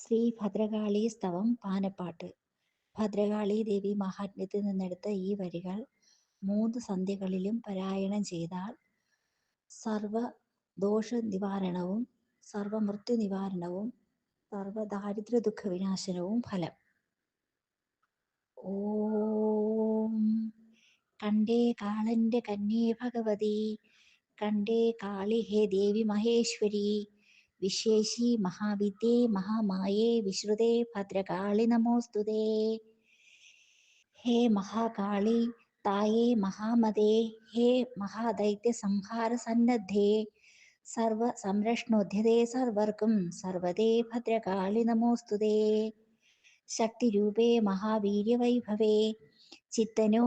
ശ്രീ ഭദ്രകാളി സ്തവം പാനപ്പാട്ട്. ഭദ്രകാളി ദേവി മഹാത്മ്യത്തിൽ നിന്നെടുത്ത ഈ വരികൾ മൂന്ന് സന്ധ്യകളിലും പാരായണം ചെയ്താൽ സർവ ദോഷ നിവാരണവും സർവ മൃത്യു നിവാരണവും സർവ ദാരിദ്ര്യ ദുഃഖ വിനാശനവും ഫലം. ഓം. കണ്ടേ കാളന്റെ കന്യേ ഭഗവതി കണ്ടേ കാളി ഹേ ദേവി മഹേശ്വരി. വിശേഷി മഹാവിദ്യേ മഹാമായേ വിശ്രുതേ ഭദ്രകാളി നമോസ്തുതേ. ഹേ മഹാകാളി തായേ മഹാമതേ ഹേ മഹാദൈത്യ സംഹാര സന്നദ്ധേ സർവ സംരക്ഷണോദ്യതേ സർവർക്കും സർവതേ ഭദ്രകാളി നമോസ്തുതേ. ശക്തിരൂപേ മഹാവീര്യവൈഭവേ ചിത്തനോ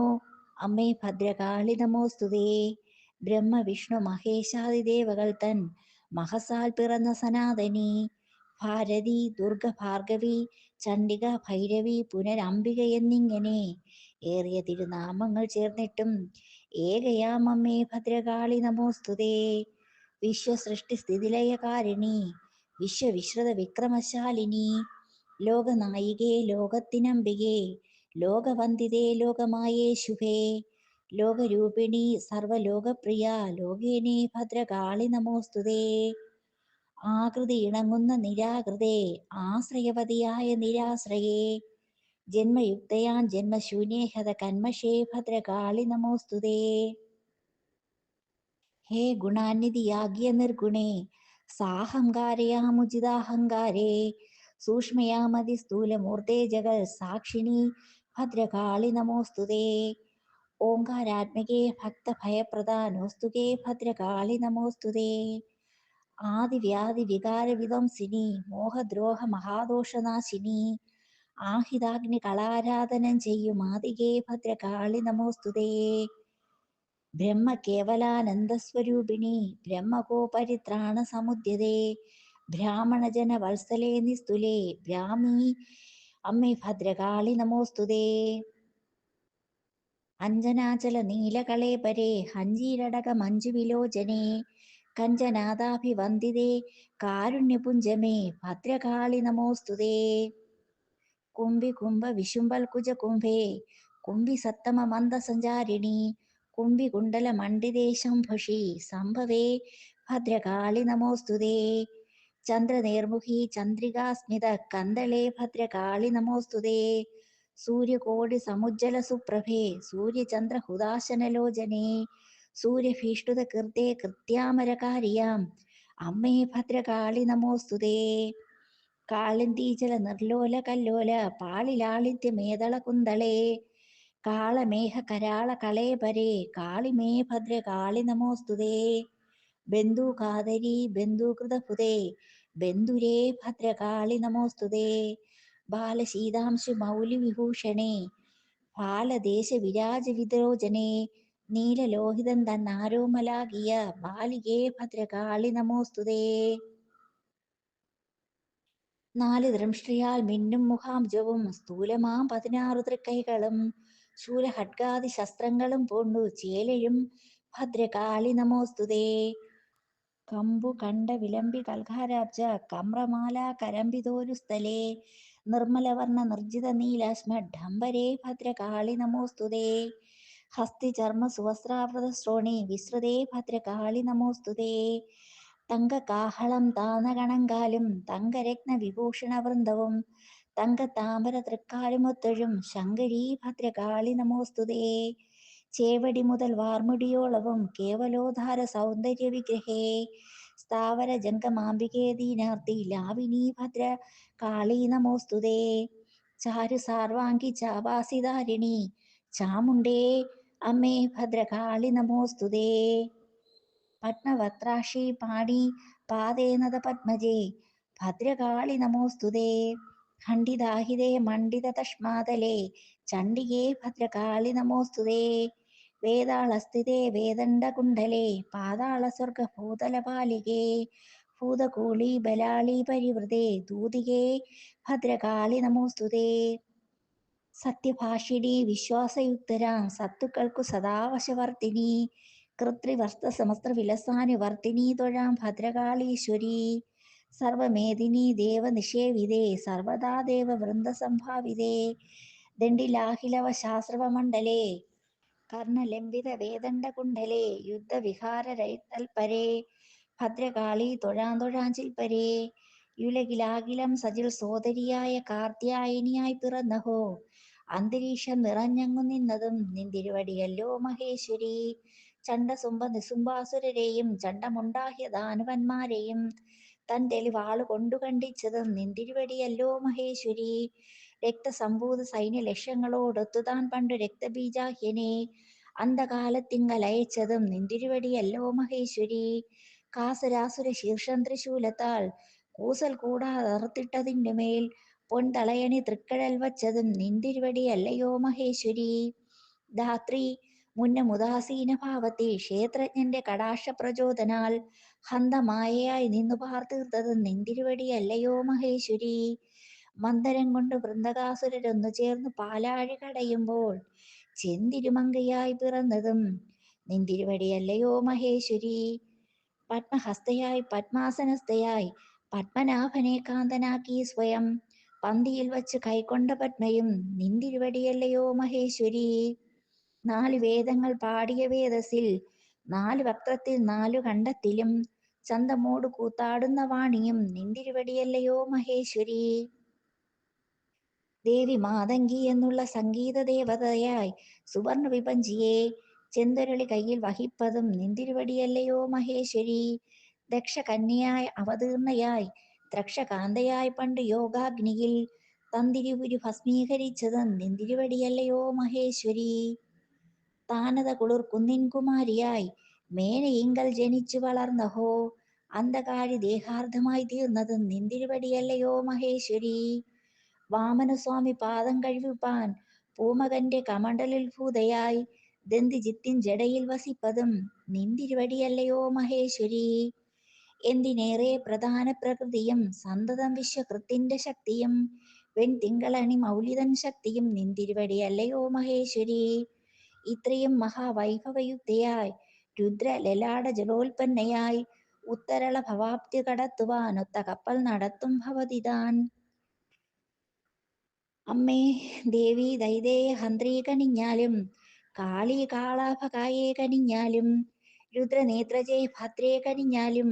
അമ്മേ ഭദ്രകാളി നമോസ്തുതേ. ബ്രഹ്മ വിഷ്ണു മഹേശാദിദേവകൾ തൻ മഹസാൽ പിറന്ന സനാതനി ഭാരതി ദുർഗ ഭാർഗവി ചണ്ഡിക ഭൈരവി പുനരംബിക എന്നിങ്ങനെ ഏറിയ തിരുനാമങ്ങൾ ചേർന്നിട്ടും ഏകയാമമ്മേ ഭദ്രകാളി നമോസ്തുതേ. വിശ്വസൃഷ്ടി സ്ഥിതിലയകാരിണി വിശ്വവിശ്രുത വിക്രമശാലിനി ലോകനായികേ ലോകത്തിനംബികേ ലോകവന്ദിതേ ലോകമായേ ശുഭേ. ലോകരൂപിണി സർവലോകപ്രിയ ലോകേനി ഭദ്രകാളി നമോസ്തുതേ. ആകൃതി ഇണങ്ങുന്ന നിരാകൃതേ ആശ്രയവതിയായ നിരാശ്രയേ. ജന്മയുക്തയാൻ ജന്മശൂന്യേഹത കന്മഷേ ഭദ്രകാളി നമോസ്തുതേ. ഹേ ഗുണാനിധിയാകിയ നിർഗുണേ സാഹങ്കാരയാമുചിതാഹങ്കാരേ. സൂക്ഷ്മയാമതി സ്ഥൂലമൂർത്തേ ജഗൽ സാക്ഷിണി ഭദ്രകാളി നമോസ്തുതേ. ഓങ്കാരാത്മകേ ഭക്തഭയപ്രദാനോസ്തുകേ ഭദ്രകാളി നമോസ്തുതേ ആദിവ്യാധി വികാര വിധ്വംസിനി മോഹദ്രോഹ മഹാദോഷനാശിനി ആഹിതാഗ്നി കളാരാധനം ചെയ്യും ആദികേ ഭദ്രകാളി നമോസ്തുതേ ബ്രഹ്മ കേവലാനന്ദസ്വരൂപിണി ബ്രഹ്മകോ പരിത്രാണ സമുദ്യതേ ബ്രാഹ്മണജന വത്സലേ നിസ്തുലേ ബ്രാഹ്മി അമ്മേ ഭദ്രകാളി നമോസ്തുതേ അഞ്ജനാചല നീലകളേപരേ ഹഞ്ചീരടക മഞ്ജു വിലോചനേ കഞ്ചനാദാഭിവന്ദിതേ കാരുണ്യപുഞ്ചമേ ഭദ്രകാളി നമോസ്തുതേ. കുംഭി കുംഭ വിശുംബൽ കുജ കുംഭേ കുംഭി സത്തമ മന്ദസഞ്ചാരിണി കുംഭി കുണ്ടല മണ്ഡിതേ ശംഭുഷി. സംഭവേ ഭദ്രകാളി നമോസ്തുതേ. ചന്ദ്രനേർമുഖി ചന്ദ്രികാസ്മിത കന്ദളേ ഭദ്രകാളി നമോസ്തുതേ. സൂര്യകോടി സമുജ്ജല സുപ്രഭേ സൂര്യചന്ദ്ര ഹുദാശനലോചനേ സൂര്യഭീഷ്ടുത കൃത്യേ കൃത്യാമരകാരിയാം അമ്മേ ഭദ്രകാളി നമോസ്തുതേ. കാളിന്തീജല നിർലോല കല്ലോല പാളിലാളിത്യ മേതള കുന്തളേ. കാളമേഘ കരാള കളേപരേ കാളിമേ ഭദ്രകാളി നമോസ്തുതേ. ബന്ധു കാതരി ബന്ധുകൃതഭുതേ ബന്ധുരേ ഭദ്രകാളി നമോസ്തുതേ. ബാലശീതാംശു മൗലി വിഭൂഷണേ ബാലദേശ വിരാജ വിദ്രോജനേ നീലലോഹിതം തന്നാരോമലാകിയ ബാലികേ ഭദ്രകാളി നമോസ്തുതേ. നാല് ദൃംഷ്ട്രിയാൽ മിന്നും മുഖാംജവും സ്ഥൂലമാം പതിനാറു തൃക്കൈകളും ശൂലഹഡ്ഗാദി ശസ്ത്രങ്ങളും പൂണ്ടു ചേലയും ഭദ്രകാളി നമോസ്തുതേ. കമ്പു കണ്ട വിലമ്പി കൽഹാരാബ്ജ കമ്രമാല കരമ്പിതോരു സ്ഥലേ നിർമ്മലവർണ നിർജിത നീലാശ്മഡംബരേ ഭദ്രകാളി നമോസ്തുതേ ഹസ്തി ചർമ്മ സുവസ്ത്രാവൃത ശ്രോണി വിസ്തൃതേ ഭദ്രകാളി നമോസ്തുതേ തങ്കകാഹളം താനകണങ്കാലും തങ്കരത്ന വിഭൂഷണ വൃന്ദവും തങ്കത്താമര തൃക്കാലുമൊത്തൊഴും ശങ്കരീ ഭദ്രകാളി നമോസ്തുതേ ചേവടി മുതൽ വാർമുടിയോളവും കേവലോധാര സൗന്ദര്യ വിഗ്രഹേ സ്ഥാവര ജംഗമാംബികേ ദീനാർത്തി ലാവിനി ഭദ്ര കാളി നമോസ്തുതേ. ചാരു സാർവാങ്കി ചാവാസിധാരിണി ചാമുണ്ടേ അമ്മേ ഭദ്രകാളി നമോസ്തുതേ. പത്മവത്രാക്ഷി പാണി പാതേനത പത്മജേ ഭദ്രകാളി നമോസ്തുതേ. ഖണ്ഡിതാഹിതേ മണ്ഡിത തഷ്മാതലേ ചണ്ഡികേ ഭദ്രകാളി നമോസ്തുതേ. വേതാളസ്ഥിതേ വേദണ്ഡകുണ്ഡലേ ഭൂതല പാലികേ ഭൂതകൂളി ബലാളി പരിവൃതേ ദൂതികേ ഭദ്രകാളി നമോസ്തുതേ. സത്യഭാഷിണി വിശ്വാസയുക്തരാം സത്തുക്കൾക്കു സദാവശവർത്തിനി. കൃത്രിവർത്ത സമസ്ത്ര വിലസാനുവർത്തിനി തൊഴാം ഭദ്രകാളീശ്വരി. സർവമേദിനി ദേവനിഷേവിതേ സർവദാ ദേവ ദേവവൃന്ദസംഭാവിതേ ദണ്ഡിലാഹിലവ ശാസ്ത്രവമണ്ഡലേ കർണലംബിത വേദണ്ഡകുണ്ഡലേ യുദ്ധവിഹാരരൈതൽപരേ ഭദ്രകാളി തൊഴാന്തൊഴാഞ്ചിൽ പരേ യുലകിലാകിലം സജിൽ സോദരിയായ കാർത്യായനിയായി പിറന്നഹോ അന്തരീക്ഷം നിറഞ്ഞങ്ങു നിന്നതും നിന്തിരുവടിയല്ലോ മഹേശ്വരി ചണ്ടസുംബ നിസുംബാസുരരെയും ചണ്ടമുണ്ടാഹ്യ ദാനവന്മാരെയും തൻ തെളിവാൾ കൊണ്ടു കണ്ടിച്ചതും നിന്തിരുവടിയല്ലോ മഹേശ്വരി രക്തസംഭൂത സൈന്യ ലക്ഷ്യങ്ങളോടൊത്തു താൻ പണ്ട് രക്തബീജാഹ്യനെ അന്ധകാലത്തിങ്കൽ അയച്ചതും നിന്തിരുവടിയല്ലോ മഹേശ്വരി. കാസരാസുര ശീർഷം ത്രിശൂലത്താൽ കൂസൽ കൂടാതെ അറുത്തിട്ടതിന്റെ മേൽ പൊൻതളയണി തൃക്കഴൽ വച്ചതും നിന്തിരുവടിയല്ലയോ മഹേശ്വരി. ധാത്രി മുന്നമുദാസീന ഭാവത്തിൽ ക്ഷേത്രജ്ഞന്റെ കടാക്ഷ പ്രചോദനാൽ ഹന്തമായയായി നിന്നു പാർത്തീർത്തതും നിന്തിരുവടിയല്ലയോ മഹേശ്വരി. മന്ദരം കൊണ്ട് വൃന്ദകാസുരരൊന്നു ചേർന്ന് പാലാഴി കടയുമ്പോൾ ചെന്തിരുമങ്കയായി പിറന്നതും നിന്തിരുവടിയല്ലയോ മഹേശ്വരി. പത്മഹസ്തയായി പത്മാസനസ്ഥയായി പത്മനാഭനെ കാന്തനാക്കി സ്വയം പന്തിയിൽ വച്ച് കൈക്കൊണ്ട പത്മയും നിന്തിരുവടിയല്ലയോ മഹേശ്വരി. നാല് വേദങ്ങൾ പാടിയ വേദസിൽ നാല് വക്രത്തിൽ നാലു കണ്ടത്തിലും ചന്തമോട് കൂത്താടുന്ന വാണിയും നിന്തിരുവടിയല്ലയോ മഹേശ്വരി. ദേവി മാതങ്കി എന്നുള്ള സംഗീത ദേവതയായി സുവർണ വിപഞ്ചിയെ ചെന്തരളി കയ്യിൽ വഹിപ്പതും നിന്തിരുവടിയല്ലയോ മഹേശ്വരി. ദക്ഷ ദക്ഷകന്യയായി അവതീർണയായി ദ്രക്ഷകാന്തയായി പണ്ട് യോഗാഗ്നിയിൽ തന്തിരിപുരി ഭസ്മീകരിച്ചതും നിന്തിരുവടിയല്ലയോ മഹേശ്വരി. താനത കുളിർ കുന്നിൻ കുമാരിയായി മേനയിങ്കൽ ജനിച്ചു വളർന്ന ഹോ അന്ധകാരി ദേഹാർദ്ധമായി തീർന്നതും നിന്തിരുവടിയല്ലയോ മഹേശ്വരി. വാമനസ്വാമി പാദം കഴിവിപ്പാൻ പൂമകന്റെ കമണ്ടലിൽ ഭൂതയായി. ദന്തിജിത്തിൻ ജടയിൽ വസിപ്പതും നിന്തിരുവടിയല്ലയോ മഹേശ്വരി. എന്തിനേറെ പ്രധാന പ്രകൃതിയും സന്തതം വിശ്വകൃത്തിന്റെ ശക്തിയും. വെൺതിങ്കളണി മൗലിതൻ ശക്തിയും നിന്തിരുവടിയല്ലയോ മഹേശ്വരി. ഇത്രയും മഹാവൈഭവയുക്തയായി രുദ്ര ലലാട ജലോൽപ്പന്നയായി ഉത്തരള ഭവാപ്തി കടത്തുവാനൊത്ത കപ്പൽ നടത്തും ഭവതിതാൻ. അമ്മേ ദേവി ദൈദേ ഹന്ത്രി കണിഞ്ഞാലും കാളി കാളാഭകായെ കനിഞ്ഞാലും രുദ്രനേത്രജെ ഭദ്രേ കനിഞ്ഞാലും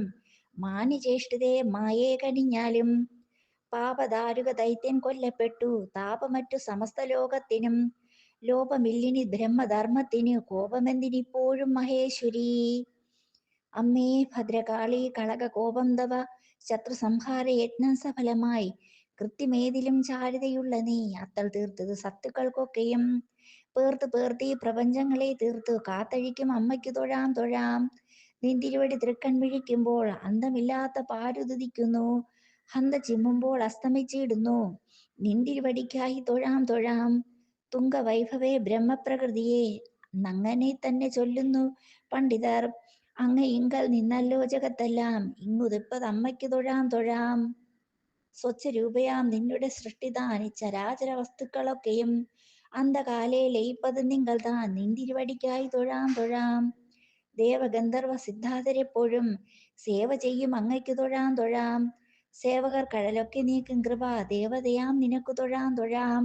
മാന്യചേഷ്ടിതേ മായേ കനിഞ്ഞാലും പാപദാരുക ദൈത്യൻ കൊല്ലപ്പെട്ടു താപമറ്റു സമസ്ത ലോകത്തിനും ലോപമില്ലിനി ബ്രഹ്മധർമ്മത്തിന് കോപമെന്തിനിപ്പോഴും മഹേശ്വരി? അമ്മേ ഭദ്രകാളി കളക കോപം തവ ശത്രു സംഹാര യജ്ഞം സഫലമായി കൃത്യമേതിലും ചാരുതയുള്ള നീ. അത്തൾ തീർത്തത് സത്തുക്കൾക്കൊക്കെയും. പേർത്ത് പേർത്തി പ്രപഞ്ചങ്ങളെ തീർത്തു. കാത്തഴിക്കും അമ്മയ്ക്ക് തൊഴാം തൊഴാം. നിന്തിരുവടി തൃക്കൺ വിഴിക്കുമ്പോൾ അന്തമില്ലാത്ത പാരുതുതിക്കുന്നു. ഹന്ത ചിമ്മുമ്പോൾ അസ്തമിച്ചിടുന്നു. നിന്തിരുവടിക്കായി തൊഴാം തൊഴാം. തുങ്കവൈഭവേ ബ്രഹ്മപ്രകൃതിയെ. നങ്ങനെ തന്നെ ചൊല്ലുന്നു പണ്ഡിതർ. അങ്ങ് ഇങ്കൽ നിന്നല്ലോ ജഗത്തെല്ലാം. ഇങ്ങുതിപ്പത് അമ്മയ്ക്ക് തൊഴാം തൊഴാം. സ്വച്ഛരൂപയാം നിന്നുടെ സൃഷ്ടിതാനി ചരാചര വസ്തുക്കളൊക്കെയും അന്ധകാലെ ലയിപ്പത് നിങ്ങൾ താൻ. നിന്തിരുവടിക്കായി തൊഴാം തൊഴാം. ദേവഗന്ധർവ സിദ്ധാതരെപ്പോഴും സേവ ചെയ്യും അങ്ങയ്ക്ക് തൊഴാം തൊഴാം. സേവകർ കഴലൊക്കെ നീക്കും കൃപ. ദേവതയാം നിനക്കു തൊഴാം തൊഴാം.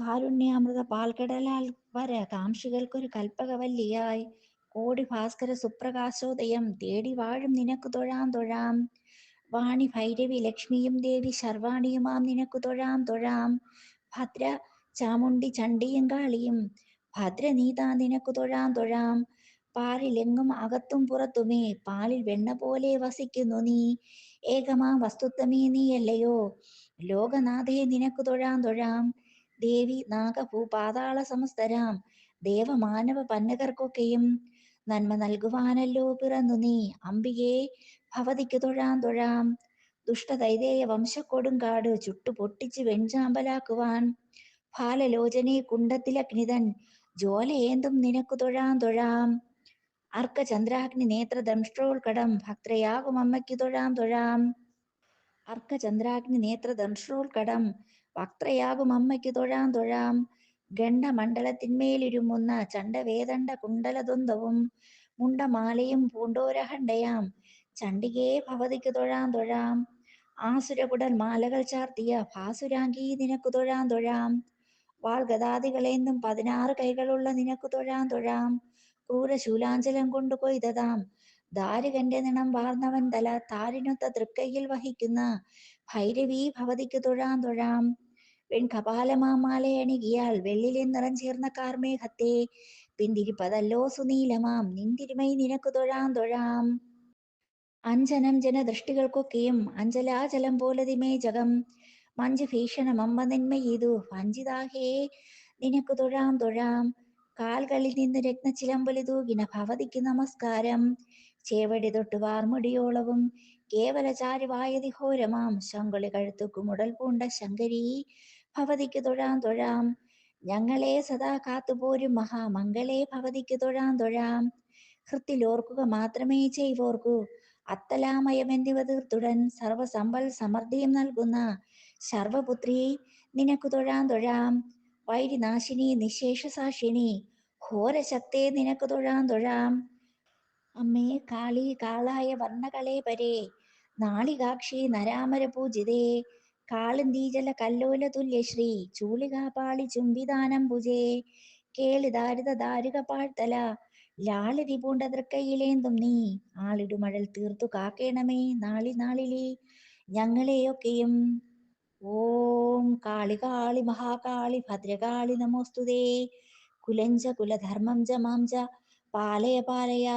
കാരുണ്യാമൃത പാൽക്കടലാൽ വര കാംക്ഷികൾക്കൊരു കൽപ്പകവല്ലിയായി. കോടി ഭാസ്കര സുപ്രകാശോദയം തേടി വാഴും നിനക്കു തൊഴാം തൊഴാം. വാണി ഭൈരവി ലക്ഷ്മിയും ദേവി ശർവാണിയുമാം നിനക്കു തൊഴാം തൊഴാം. ഭദ്ര ചാമുണ്ടി ചണ്ടിയും കാളിയും. ഭദ്ര നീതാ നിനക്കു തൊഴാം തൊഴാം. പാലിലെങ്ങും അകത്തും പുറത്തുമേ പാലിൽ വെണ്ണ പോലെ വസിക്കുന്നു നീ. ഏകമാം വസ്തുത്വമേ നീയല്ലയോ. ലോകനാഥേ നിനക്കു തൊഴാം തൊഴാം. ദേവി നാഗഭൂ പാതാള സമസ്തരാം. ദേവമാനവ പന്നകർക്കൊക്കെയും നന്മ നൽകുവാനല്ലോ പിറന്നു നീ. അംബികേ ഭവതിക്ക് തൊഴാം തൊഴാം. ദുഷ്ടതൈതേയ വംശക്കൊടുങ്കാട് ചുട്ടു പൊട്ടിച്ച് വെഞ്ചാമ്പലാക്കുവാൻ. ഫാലലോചനെ കുണ്ടത്തിലഗ്നിതൻ ജ്വാലയേന്തും നിനക്കു തൊഴാം തൊഴാം. അർക്കചന്ദ്രാഗ്നി നേത്ര ദംഷ്ട്രോൽക്കടം ഭക്തയാകും അമ്മയ്ക്ക് തൊഴാം തൊഴാം. അർക്കചന്ദ്രാഗ്നി നേത്ര ദംഷ്ട്രോൽക്കടം ഭക്തയാകും അമ്മയ്ക്ക് തൊഴാം തൊഴാം. ഗണ്ഡമണ്ഡലത്തിന്മേലിരുമുന്ന ചണ്ടവേദണ്ഡ കുണ്ടലദ്വന്ദ്വവും മുണ്ടമാലയും പൂണ്ടോരഹണ്ടയാം. ചണ്ഡികേ ഭവതിക്ക് തൊഴാം തൊഴാം. ആസുരകുടൽ മാലകൾ ചാർത്തിയ ഭാസുരാങ്കി നിനക്കു തൊഴാം തൊഴാം. വാൾഗതാദികളെന്നും പതിനാറ് കൈകളുള്ള നിനക്കു തൊഴാം തൊഴാം. ക്രൂരശൂലാഞ്ചലം കൊണ്ടു കൊയ്തതാം. ദാരുകന്റെ നിണം വാർന്നവൻ തല താരിനൊത്ത തൃക്കൈയിൽ വഹിക്കുന്ന ഭൈരവി ഭവതിക്ക് തൊഴാം തൊഴാം. വെൺകപാലമാമാലയണികിയാൽ വെള്ളിലെ നിറം ചേർന്ന കാർമേഘത്തെ. പിന്തിരിപ്പതല്ലോ സുനീലമാം. നിന്തിരുമൈ നിനക്കു തൊഴാം തൊഴാം. അഞ്ജനം ജനദൃഷ്ടികൾക്കൊക്കെയും അഞ്ചലാചലം പോലതിമേ ജഗം. മഞ്ജു ഭീഷണം അമ്മ നിന്മയിതു വഞ്ചിതാഹേ നിനക്കു തൊഴാം തൊഴാം. കാൽകളിൽ നിന്ന് രത്നച്ചിലമ്പൊലി തൂകിന ഭവതിക്ക് നമസ്കാരം. ചേവടി തൊട്ട് വാർമുടിയോളവും. കേവല ചാരുവായതി ഘോരമാം ശങ്കുളി കഴുത്തുക്കുമുടൽ പൂണ്ട ശങ്കരി. ഭവതിക്ക് തൊഴാം തൊഴാം. ഞങ്ങളെ സദാ കാത്തുപോരും മഹാമംഗളെ ഭവതിക്ക് തൊഴാം തൊഴാം. ഹൃത്തിലോർക്കുക മാത്രമേ ചെയ്വോർക്കൂ. അത്തലാമയമെന്നിവ തീർത്തുടൻ സർവസമ്പൽ സമൃദ്ധിയും നൽകുന്ന. സർവപുത്രി നിനക്കു തൊഴാം തൊഴാം. വൈരിനാശിനി നിശേഷസാക്ഷിണി ഘോരശക്തേ നിനക്കു തൊഴാം തൊഴാം. അമ്മേ കാളി കാളായ വർണകളെ പരേ നാളികാക്ഷി നരാമര പൂജിതേ കാളിന്തീജല കല്ലോല തുല്യശ്രീ ചൂളികാപാളി ചുംബിദാനം ഭുജേ കേളിദാരിത ദാരുക പാഴ്ത്തല ലാളിതി പൂണ്ട തൃക്കൈയിലേന്തും നീ? ആളിടുമഴൽ തീർത്തു കാക്കേണമേ നാളി നാളിലേ ഞങ്ങളെയൊക്കെയും ഓം കാളി കാളി മഹാകാളി ഭദ്രകാളി നമോസ്തുതേ. കുലഞ്ച കുലധർമ്മം ച മാം ച പാലയ പാലയ.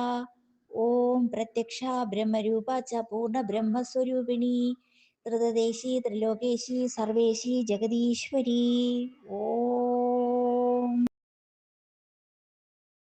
ഓം പ്രത്യക്ഷ ബ്രഹ്മരൂപ ച പൂർണ ബ്രഹ്മസ്വരൂപിണി. ത്രിതദേശി ത്രിലോകേശി സർവേശി ജഗദീശ്വരി. ഓം